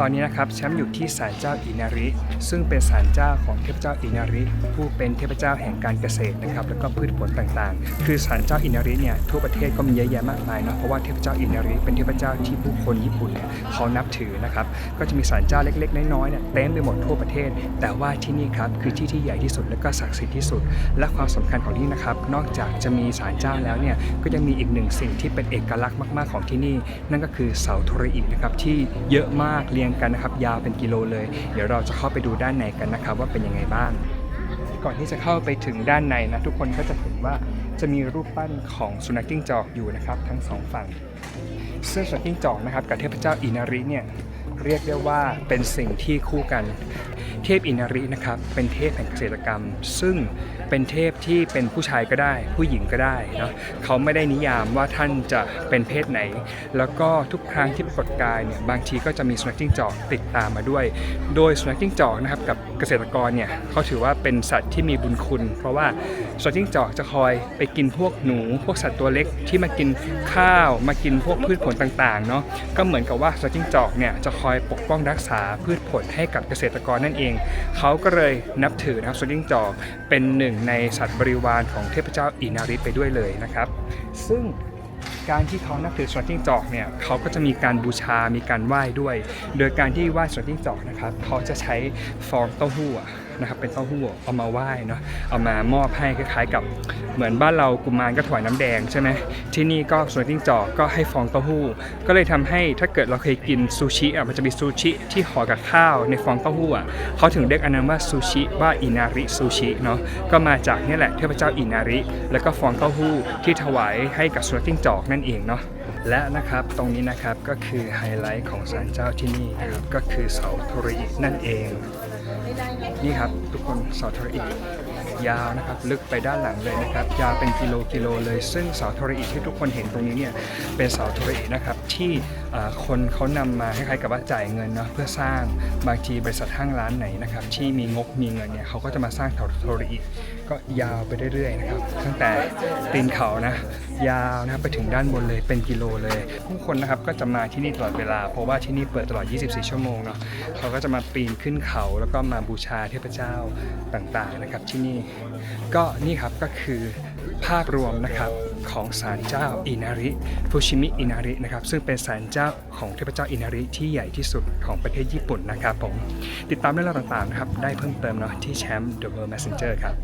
ตอนนี้นะครับแชมป์อยู่ที่ศาลเจ้าอินาริ ซึ่งเป็นศาลเจ้าของเทพเจ้าอินาริ ผู้เป็นเทพเจ้าแห่งการเกษตรนะครับแล้วก็พืชผลต่างๆ คือศาลเจ้าอินาริเนี่ยทั่วประเทศก็มีเยอะแยะมากมายเนาะเพราะว่าเทพเจ้าอินาริเป็นเทพเจ้าที่ผู้คนญี่ปุ่นเนี่ยเขานับถือนะครับก็จะมีศาลเจ้าเล็กๆ น้อยๆเนี่ยเต็มไปหมดทั่วประเทศ แต่ว่าที่นี่ครับคือที่ที่ใหญ่ที่สุดและก็ศักดิ์สิทธิ์ที่สุด และความสำคัญของที่นี่นะครับนอกจากจะมีศาลเจ้าแล้วเนี่ยก็ยังมีอีกหนึ่งสิ่งที่เป็นเอกลักษณ์มาก ๆของที่นี่ นั่นก็คือเสาโทรอินะครับที่เยอะมากเรียงกันนะครับยาวเป็นกิโลเลย เดี๋ยวเราจะเข้าไปดูด้านในกันนะครับ ว่าเป็นยังไงบ้าง ก่อนที่จะเข้าไปถึงด้านในนะทุกคนก็จะเห็นว่าจะมีรูปปั้นของสุนัขจิ้งจอกอยู่นะครับ ทั้งสองฝั่งซึ่งสุนัขจิ้งจอกนะครับกับเทพเจ้าอินาริเนี่ยเรียกได้ว่าเป็นสิ่งที่คู่กัน เทพอินารินะครับ เป็นเทพแห่งเกษตรกรรม ซึ่งเป็นเทพที่เป็นผู้ชายก็ได้ ผู้หญิงก็ได้เนาะเขาไม่ได้นิยามว่าท่านจะเป็นเพศไหน แล้วก็ทุกครั้งที่ปรากฏกายเนี่ยบางทีก็จะมีสุนัขจิ้งจอกติดตามมาด้วย โดยสุนัขจิ้งจอกนะครับกับเกษตรกรเนี่ยเขาถือว่าเป็นสัตว์ที่มีบุญคุณ เพราะว่าสุนัขจิ้งจอกจะคอยไปกินพวกหนู พวกสัตว์ตัวเล็กที่มากินข้าว มากินพวกพืชผลต่างๆเนาะก็เหมือนกับว่าสุนัขจิ้งจอกเนี่ยจะคอยปกป้องรักษาพืชผลให้กับเกษตรกรนั่นเองเขาก็เลยนับถือนะครับสุนัขจิ้งจอกเป็นหนึ่งในสัตว์บริวารของเทพเจ้าอินาริไปด้วยเลยนะครับ ซึ่งการที่เขานับถือสุนัขจิ้งจอกเนี่ยเขาก็จะมีการบูชา มีการไหว้ด้วย โดยการที่ไหว้สุนัขจิ้งจอกนะครับ เขาจะใช้ฟองเต้าหู้ นะครับเป็นเต้าหู้เอามาไหว้เนาะเอามามอบให้คล้ายๆกับเหมือนบ้านเรากุมารก็ถวายน้ำแดงใช่ไหมที่นี่ก็สุนัขจิ้งจอกก็ให้ฟองเต้าหู้ ก็เลยทำให้ถ้าเกิดเราเคยกินซูชิอะมันจะมีซูชิที่ห่อกับข้าวในฟองเต้าหู้อะเขาถึงเรียกอันนั้นว่าซูชิว่าอินาริซูชิเนาะก็มาจากนี่แหละเทพเจ้าอินาริ แล้วก็ฟองเต้าหู้ที่ถวายให้กับสุนัขจิ้งจอกนั่นเองเนาะและนะครับตรงนี้นะครับก็คือไฮไลท์ของศาลเจ้าที่นี่นะครับก็คือเสาโทรินั่นเอง นี่ครับทุกคนสาโทรอีกยาวนะครับลึกไปด้านหลังเลยนะครับยาวเป็นกิโลกิโลเลย ซึ่งเสาโทรอิที่ทุกคนเห็นตรงนี้เนี่ยเป็นเสาโทรอินะครับที่คนเขานำมาคล้ายๆกับว่าจ่ายเงินเนาะเพื่อสร้างบางทีบริษัทห้างร้านไหนนะครับที่มีงบมีเงินเนี่ยเขาก็จะมาสร้างเสาโทรอิก็ยาวไปเรื่อยๆนะครับตั้งแต่ตีนเขานะยาวนะครับไปถึงด้านบนเลยเป็นกิโลเลย ผู้คนนะครับก็จะมาที่นี่ตลอดเวลา เพราะว่าที่นี่เปิดตลอด 24 ชั่วโมงเนาะเขาก็จะมาปีนขึ้นเขาแล้วก็มาบูชาเทพเจ้าต่างๆนะครับที่นี่ก็นี่ครับก็คือภาพรวมนะครับของศาลเจ้าอินาริฟูชิมิอินารินะครับซึ่งเป็นศาลเจ้าของเทพเจ้าอินาริที่ใหญ่ที่สุดของประเทศญี่ปุ่นนะครับผมติดตามเรื่องราวต่างๆนะครับได้เพิ่มเติมเนาะที่แชมป์ The World Messenger ครับ